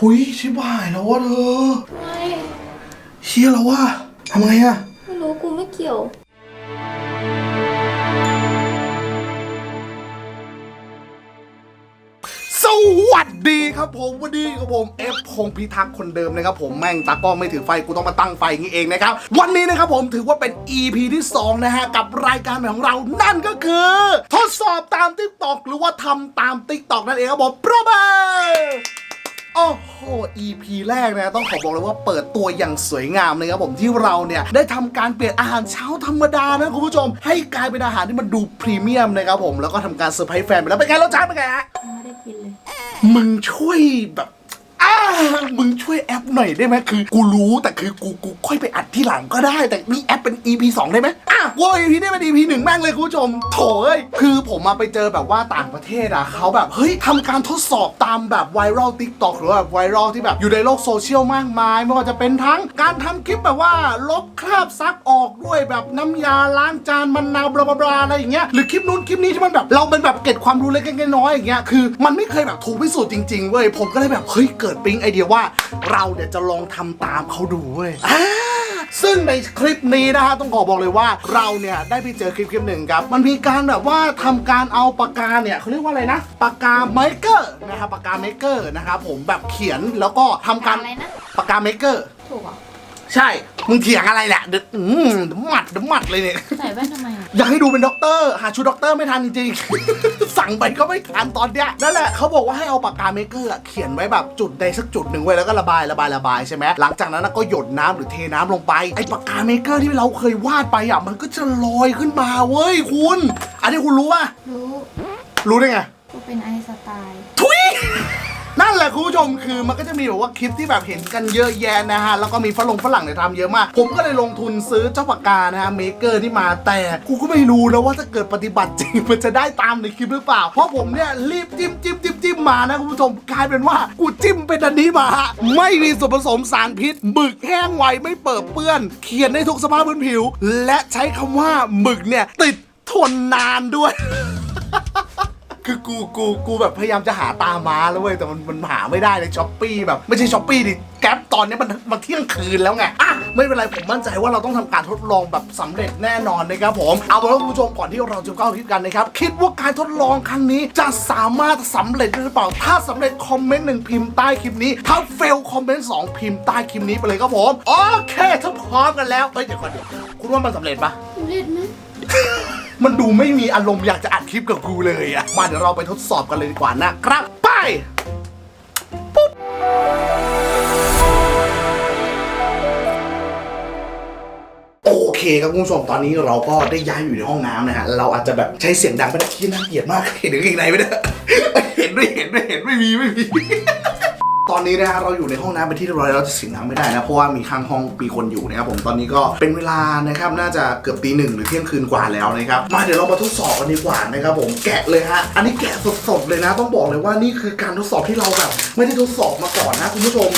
หุยชิบหายแล้ววะเธอไม่เชี่ยแล้ววะทำไงอะไม่รู้กูไม่เกี่ยว สวัสดีครับผมวันนี้กับผมเอฟพงษ์พิทักษ์คนเดิมนะครับผมแม่งตากล้องไม่ถือไฟกูต้องมาตั้งไฟอย่างนี้เองนะครับ วันนี้นะครับผมถือว่าเป็น EP ที่ 2 นะฮะ กับรายการของเรานั่นก็คือ ทดสอบตาม t ิ k t o k หรือว่าทำตาม t ิ k t o k นั่นเองครับผมปรบมือ โอ้โห EP แรกนะต้องขอบอกเลยว่าเปิดตัวอย่างสวยงามเลยครับผมที่เราเนี่ยได้ทำการเปลี่ยนอาหารเช้าธรรมดานะคุณผู้ชม ให้กลายเป็นอาหารที่มันดูพรีเมียมนะครับผมแล้วก็ทำการเซอร์ไพรส์แฟนไปแล้วเป็นไงรสชาติเป็นไงฮะไม่ได้กินเลยมึงช่วยแบบ อ้ามึงช่วยแอปหน่อยได้ไหมคือ กูรู้แต่คือกูกูค่อยไปอัดที่หลังก็ได้ แต่นี่แอปเป็น EP 2 ได้ไหมอะว่า EP นี้เป็น EP หนึ่งแม่งเลยคุณผู้ชม โถเอ้ยคือผมมาไปเจอแบบว่าต่างประเทศอะเขาแบบ เฮ้ยทำการทดสอบตามแบบไวรัลทิกตอกหรือว่าแบบไวรัลที่แบบอยู่ในโลกโซเชียลมากมาย ไม่ว่าจะเป็นทั้งการทำคลิปแบบว่าลบคราบซักออกด้วยแบบน้ำยาล้างจานมะนาวบลาบลาบลาอะไรอย่างเงี้ยหรือคลิปนู้นคลิปนี้ที่มันแบบเราเป็นแบบเก็บความรู้เล็กๆน้อยๆอย่างเงี้ยคือมันไม่เคยแบบถูกพิสูจน์จริงๆเว้ยผมก็เลยแบบเฮ้ยเกิดปิ๊งไอเดียว่าเราเนี่ยจะลองทำตามเขาดูเว้ยอ่าซึ่งในคลิปนี้นะฮะต้องขอบอกเลยว่าเราเนี่ยได้ไปเจอคลิปคลิปหนึ่งครับ มันมีการแบบว่าทำการเอาปากกาเนี่ยเขาเรียกว่าอะไรนะปากกาเมกเกอร์นะครับปากกาเมกเกอร์นะครับผมแบบเขียนแล้วก็ทำการอะไรนะปากกาเมกเกอร์ถูกเหรอ ใช่ มึงเถียงอะไรแหละเดี๋ยวอืมเดี๋ยวหมัดเดี๋ยวหมัดเลยเนี่ย ใส่แว่นทำไมอะอยากให้ดูเป็นด็อกเตอร์ หาชุดด็อกเตอร์ไม่ทันจริงๆ สั่งไปก็ไม่ทันตอนเนี้ยนั่นแหละเขาบอกว่าให้เอาปากกาเมกเกอร์อะเขียนไว้แบบจุดใดสักจุดหนึ่งไว้แล้วก็ระบายระบายระบายใช่ไหมหลังจากนั้นนะก็หยดน้ำหรือเทน้ำลงไปไอ้ปากกาเมกเกอร์ที่เราเคยวาดไปอะมันก็จะลอยขึ้นมาเว้ยคุณ อันนี้คุณรู้ป่ะรู้รู้ได้ไง กูเป็นไอน์สไตล์ ทุย นั่นแหละคุณผู้ชมคือมันก็จะมีแบบว่าคลิปที่แบบเห็นกันเยอะแยะนะฮะแล้วก็มีฝรั่งฝรั่งเนี่ยทำเยอะมาก ผมก็เลยลงทุนซื้อเจ้าปากกานะฮะเมเกอร์ที่มาแต่กูก็ไม่รู้นะว่าถ้าเกิดปฏิบัติจริงมันจะได้ตามในคลิปหรือเปล่า เพราะผมเนี่ยรีบจิ้มจิ้มจิ้มจิ้มมานะคุณผู้ชมกลายเป็นว่ากูจิ้มเป็นอันนี้มาฮะไม่มีส่วนผสมสารพิษหมึกแห้งไวไม่เปิดเปื้อน เขียนได้ทุกสภาพพื้นผิว และใช้คำว่าหมึกเนี่ยติดทนนานด้วย คือกูกูกูแบบพยายามจะหาตามาแล้วเว้ยแต่มันมันหาไม่ได้ในช้อปปี้แบบไม่ใช่ช้อปปี้ดิแก๊ปตอนนี้มันมันเที่ยงคืนแล้วไงอะไม่เป็นไรผมมั่นใจว่าเราต้องทำการทดลองแบบสำเร็จแน่นอนนะครับผมเอาเป็นว่าคุณผู้ชมก่อนที่เราจะเข้าคลิปกันนะครับคิดว่าการทดลองครั้งนี้จะสามารถสำเร็จหรือเปล่า ถ้าสำเร็จคอมเมนต์หนึ่งพิมพ์ใต้คลิปนี้ ถ้าเฟลคอมเมนต์สองพิมพ์ใต้คลิปนี้ไปเลยครับผมโอเคถ้าพร้อมกันแล้วเฮ้ยเดี๋ยวก่อนเดี๋ยวคุณว่ามันสำเร็จปะสำเล่นไหม มันดูไม่มีอารมณ์อยากจะอัดคลิปกับกูเลยอะมาเดี๋ยวเราไปทดสอบกันเลยดีกว่านะครับ ไปปุ๊บโอเคครับคุณผู้ชมตอนนี้เราก็ได้ย้ายอยู่ในห้องน้ำนะฮะ เราอาจจะแบบใช้เสียงดังไปนะที่น่าเกลียดมาก เห็นหรือเกงในไม่ได้เห็นด้วยเห็นด้วยเห็นไม่มีไม่มี ตอนนี้นะฮะเราอยู่ในห้องน้ำเป็นที่เรียบร้อยแล้วเราจะเสียงดังไม่ได้นะเพราะว่ามีข้างห้องมีคนอยู่นะครับผมตอนนี้ก็เป็นเวลานะครับน่าจะเกือบตีหนึ่งหรือเที่ยงคืนกว่าแล้วนะครับมาเดี๋ยวเรามาทดสอบกันดีกว่านะครับผมแกะเลยฮะอันนี้แกะสดๆเลยนะ ต้องบอกเลยว่านี่คือการทดสอบที่เราแบบไม่ได้ทดสอบมาก่อนนะคุณผู้ชม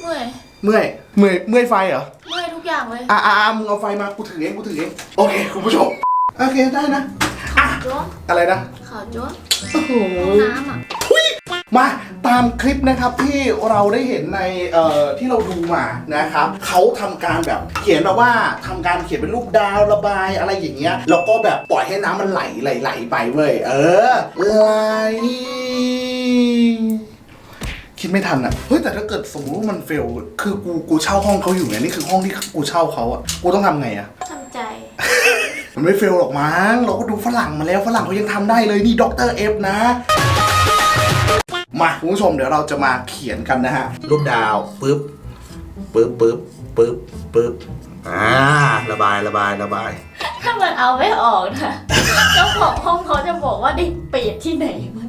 เมื่อยเมื่อยเมื่อยเมื่อยไฟเหรอเมื่อยทุกอย่างเลยอะอะอะมึงเอาไฟมากูถือเองกูถือเองโอเคคุณผู้ชมโอเคได้นะอะจ้วงอะไรนะขาวจ้วงโอ้โหน้ำอะ มาตามคลิปนะครับที่เราได้เห็นในเอ่อที่เราดูมานะครับเขาทำการแบบเขียนแบบว่าทำการเขียนเป็นรูปดาวระบายอะไรอย่างเงี้ยแล้วก็แบบปล่อยให้น้ำมันไหลไหลไหลไปเว้ยเออไหล คิดไม่ทันอะ เฮ้ยแต่ถ้าเกิดสมมติว่ามันเฟล คือกูกูเช่าห้องเขาอยู่ไงนี่คือห้องที่กูเช่าเขาอะ กูต้องทำไงอะ ทำใจ มันไม่เฟลหรอกมั้ง เราก็ดูฝรั่งมาแล้วฝรั่งเขายังทำได้เลยนี่ด็อกเตอร์เอฟนะ มาคุณผู้ชมเดี๋ยวเราจะมาเขียนกันนะฮะรูปดาวปึ๊บปึ๊บปึ๊บปึ๊บปึ๊บอ่าระบายระบายระบาย ถ้ามันเอาไม่ออกนะเจ้าของห้องเขาจะบอกว่าเด็กเปรตที่ไหนมัน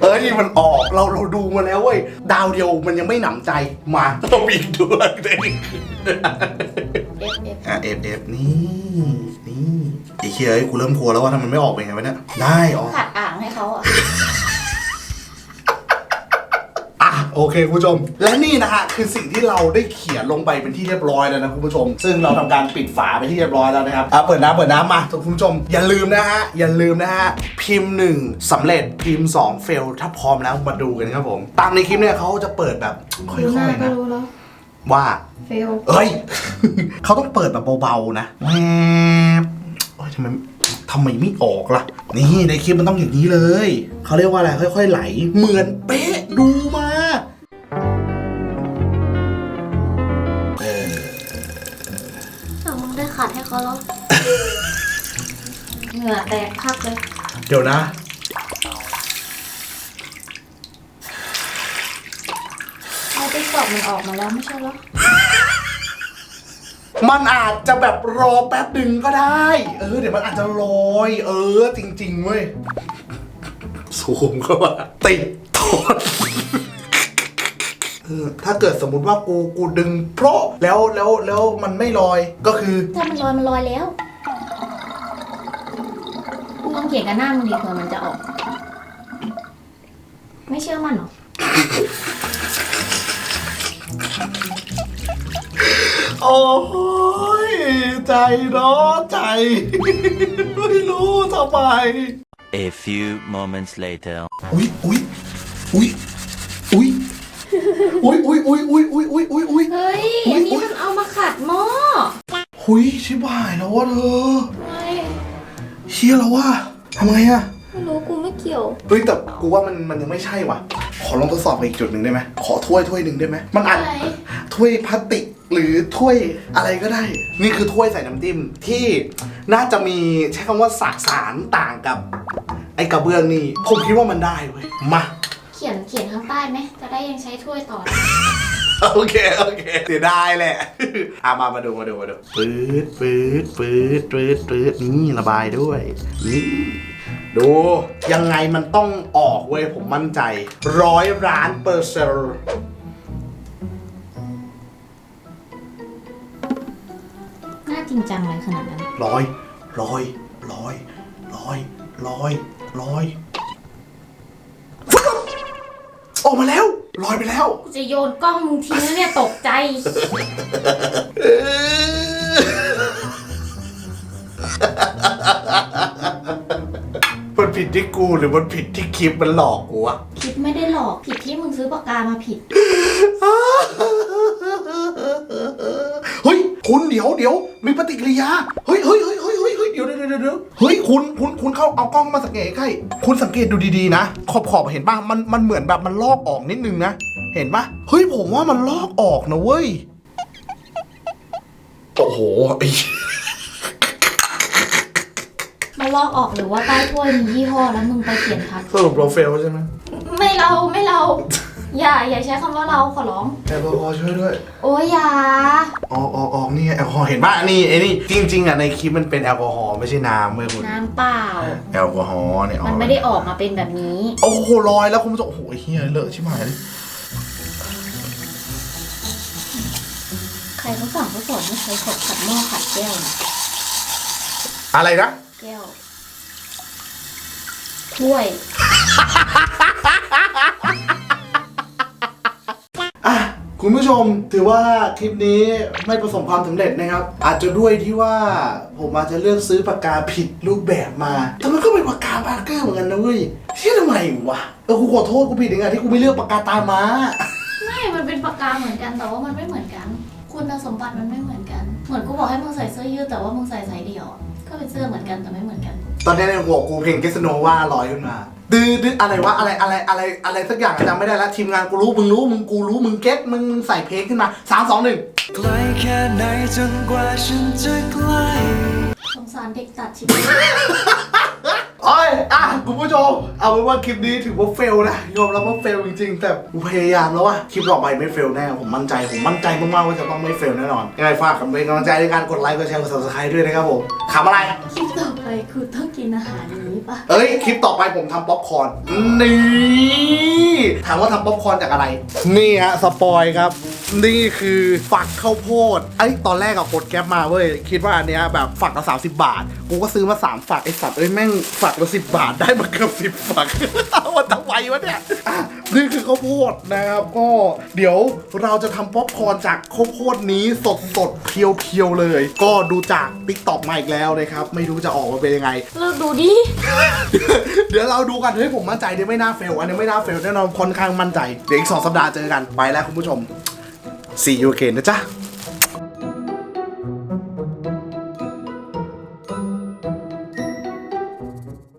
เออนี่มันออกเราเราดูมาแล้วเว้ยดาวเดียวมันยังไม่หนำใจมาเราอีกดวงหนึ่งเอฟเอฟอะเอฟเอฟนี่นี่ไอ้ เคียไอ้กูเริ่มกลัวแล้วว่าถ้ามันไม่ออกเป็นไงวะเนี่ยได้ออก ขัดอ่างให้เขาอะ อะโอเคคุณผู้ชม และนี่นะฮะคือสิ่งที่เราได้เขียนลงไปเป็นที่เรียบร้อยแล้วนะคุณผู้ชม ซึ่งเราทำการปิดฝาไปที่เรียบร้อยแล้วนะครับอะเปิดน้ำเปิดน้ำมาคุณผู้ชม อย่าลืมนะฮะอย่าลืมนะฮะพิมพ์หนึ่งสำเร็จพิมพ์สองเฟลถ้าพร้อมแล้วมาดูกันครับผมตามในคลิปเนี่ยเขาจะเปิดแบบค่ดูหน้าอยๆก็นะรู้แล้ว ว่า เฟล เอ้ย เขาต้องเปิดแบบเบาๆนะแหม โอ้ยทำไมทำไมไม่ออกล่ะ นี่ในคลิปมันต้องอย่างนี้เลย เขาเรียกว่าอะไรค่อย ๆ ไหล เหมือนเป๊ะดูมาเออแต่มึงได้ขัดให้เขาแล้วเหงื่อแตกพักเลย เดี๋ยวนะ เอาไปกรอบมันออกมาแล้วไม่ใช่เหรอ มันอาจจะแบบรอแป๊บหนึ่งก็ได้ เออ เดี๋ยวมันอาจจะลอย เออ จริงๆเว้ยซูมเข้ามาติดทนเออถ้าเกิดสมมุติว่ากูกูดึงเพราะแล้วแล้วแล้วมันไม่ลอยก็คือถ้ามันลอยมันลอยแล้วมึงลองเขียนกันหน้ามึงดีเผื่อมันจะออก ไม่เชื่อมันเหรอ โอ้ยใจเนาะใจ ไม่รู้ทำไม A few moments later. อุ้ยอุ้ยอุ้ยอุ้ยอุ้ยอุ้ยอุ้ยอุ้ยอุ้ยอุ้ยอุ้ยอุ้ยเฮ้ย อันนี้มันเอามาขัดหม้อหุยชิบหายแล้ววะเธอเฮ้ยเชี่ยแล้ววะทำไงอะไม่รู้กูไม่เกี่ยว เฮ้ยแต่กูว่ามันมันยังไม่ใช่ว่ะ ขอลองทดสอบไปอีกจุดหนึ่งได้ไหมขอถ้วยถ้วยหนึ่งได้ไหมมันอาจอะไร ถ้วยพลาสติก หรือถ้วยอะไรก็ได้ นี่คือถ้วยใส่น้ำจิ้มที่น่าจะมีใช้คำว่าสสารต่างกับ ไอ้กระเบื้องนี่ผมคิดว่ามันได้เว้ยมา เขียนเขียนข้างใต้ไหมจะได้ยังใช้ถ้วยต่อ โอเค โอเคเสียดายแหละ อะมามาดูมาดูมาดูปื๊ดปื๊ดปื๊ดปื๊ดปื๊ดนี่ระบายด้วยนี่ดู ยังไงมันต้องออกเว้ยผมมั่นใจร้อยล้านเปอร์เซ็นต์ ริงจังเลยขนาดนั้นร้อยร้อยร้อยร้อยร้อยร้อยฟึ๊บออกมาแล้ว ลอยไปแล้ว กูจะโยนกล้องมึงทิ้งแล้วเนี่ยตกใจ มันผิดที่กูหรือมันผิดที่คลิปมันหลอกกูวะผิดไม่ได้หลอกผิดที่มึงซื้อปากกามาผิด เฮ้ย คุณเดี๋ยวเดี๋ยว มีปฏิกิริยา เฮ้ยเฮ้ยเฮ้ยเฮ้ยเฮ้ยเฮ้ยเดี๋ยวเดี๋ยวเดี๋ยวเดี๋ยวเฮ้ยคุณคุณคุณเข้าเอากล้องมาสังเกตใกล้คุณสังเกตดูดีๆนะ ขอบขอบเห็นป่ะมันมันเหมือนแบบมันลอกออกนิดนึงนะ เห็นป่ะ เฮ้ยผมว่ามันลอกออกนะเว้ย โอ้โหไอ้มาลอกออกหรือว่าใต้ถ้วยมียี่ห้อแล้วมึงไปเขียนทับสรุปเราเฟลใช่ไหมไม่เราไม่เรา อย่าอย่าใช้คำว่าเราขอร้อง แอลกอฮอล์ช่วยด้วย โอ้ยอย่า ออกออกออกนี่ไงแอลกอฮอล์เห็นป่ะนี่ไอ้นี่จริง ๆอะในคลิปมันเป็นแอลกอฮอล์ไม่ใช่น้ำเว้ยคุณน้ำเปล่า แอลกอฮอล์เนี่ยอมัอนกไม่ได้ออกมาเป็นแบบนี้ โอ้โหลอยแล้วคุณผู้ชมโอ้โหเฮียเลอะชิบหายเลยใครเขาสั่งเขาสอนไม่ใช้ขดขัดหม้อขัดแก้วนะอะไรนะแก้วถ้วยอะ คุณผู้ชมถือว่าคลิปนี้ไม่ประสบความสำเร็จนะครับ อาจจะด้วยที่ว่าผมอาจจะเลือกซื้อปากกาผิดรูปแบบมา แต่มันก็เป็นปากกาปาร์เกอร์เหมือนกันนะเว้ยเชื่อทำไมวะเออกูขอโทษกูผิดเองอะที่กูไม่เลือกปากกาตาม้า ไม่ มันเป็นปากกาเหมือนกันแต่ว่ามันไม่เหมือนกัน คุณสมบัติมันไม่เหมือนกัน เหมือนกูบอกให้มึงใส่เสื้อยืดแต่ว่ามึงใส่สายเดี่ยวอะก็เป็นเสื้อเหมือนกันแต่ไม่เหมือนกัน ตอนนี้ในหัวกูเพลงเกสโนว่าลอยขึ้นมา ดื้อดื้ออะไรวะอะไรอะไรอะไรอะไรสักอย่างจำไม่ได้แล้วทีมงานกูรู้มึงรู้มึงกูรู้มึงเก็ตมึงมึงใส่เพลงขึ้นมาสามสองหนึ่งไกลแค่ไหนจนกว่าฉันจะใกล้สงสารเด็กตัดชีวิต โอ้ยอะคุณผู้ชม เอาเป็นว่าคลิปนี้ถือว่าเฟลนะยอมรับว่าเฟลจริงๆ แต่กูพยายามแล้วว่าคลิปต่อไปไม่เฟลแน่ผมมั่นใจผมมั่นใจมากๆว่าจะต้องไม่เฟลแน่นอนยังไงฝากกันเป็นกำลังใจในการกดไลค์กดแชร์กด subscribe ด้วยนะครับผมขำอะไร คลิปต่อไปคือต้องกินอาหารนี้ปะเอ้ยคลิปต่อไปผมทำป๊อปคอร์นนี่ถามว่าทำป๊อปคอร์นจากอะไร นี่ฮะสปอยครับ นี่คือฝักข้าวโพดไอ้ยตอนแรกอะกดแก๊ปมาเว้ย คิดว่าอันเนี้ยแบบฝักละ30บาท กูก็ซื้อมา3ฝักไอ้สัตว์เอ้ยแม่งฝักละ10บาทได้มาเกือบ10ฝัก เอาวันทำไมวะเนี่ยอะนี่คือข้าวโพดนะครับ ก็เดี๋ยวเราจะทำป๊อปคอร์นจากข้าวโพดนี้สดสดๆเพียวๆเลย ก็ดูจากติ๊กต็อกมาอีกแล้วนะครับ ไม่รู้จะออกมาเป็นยังไง เราดูดิ เดี๋ยวเราดูกันเฮ้ยผมมั่นใจเดี๋ยวไม่น่าเฟลอันนี้ไม่น่าเฟลแน่นอนค่อนข้างมั่นใจ เดี๋ยวอีกสองสัปดาห์เจอกันไปแล้วคุณผู้ชม see you again นะจ๊ะ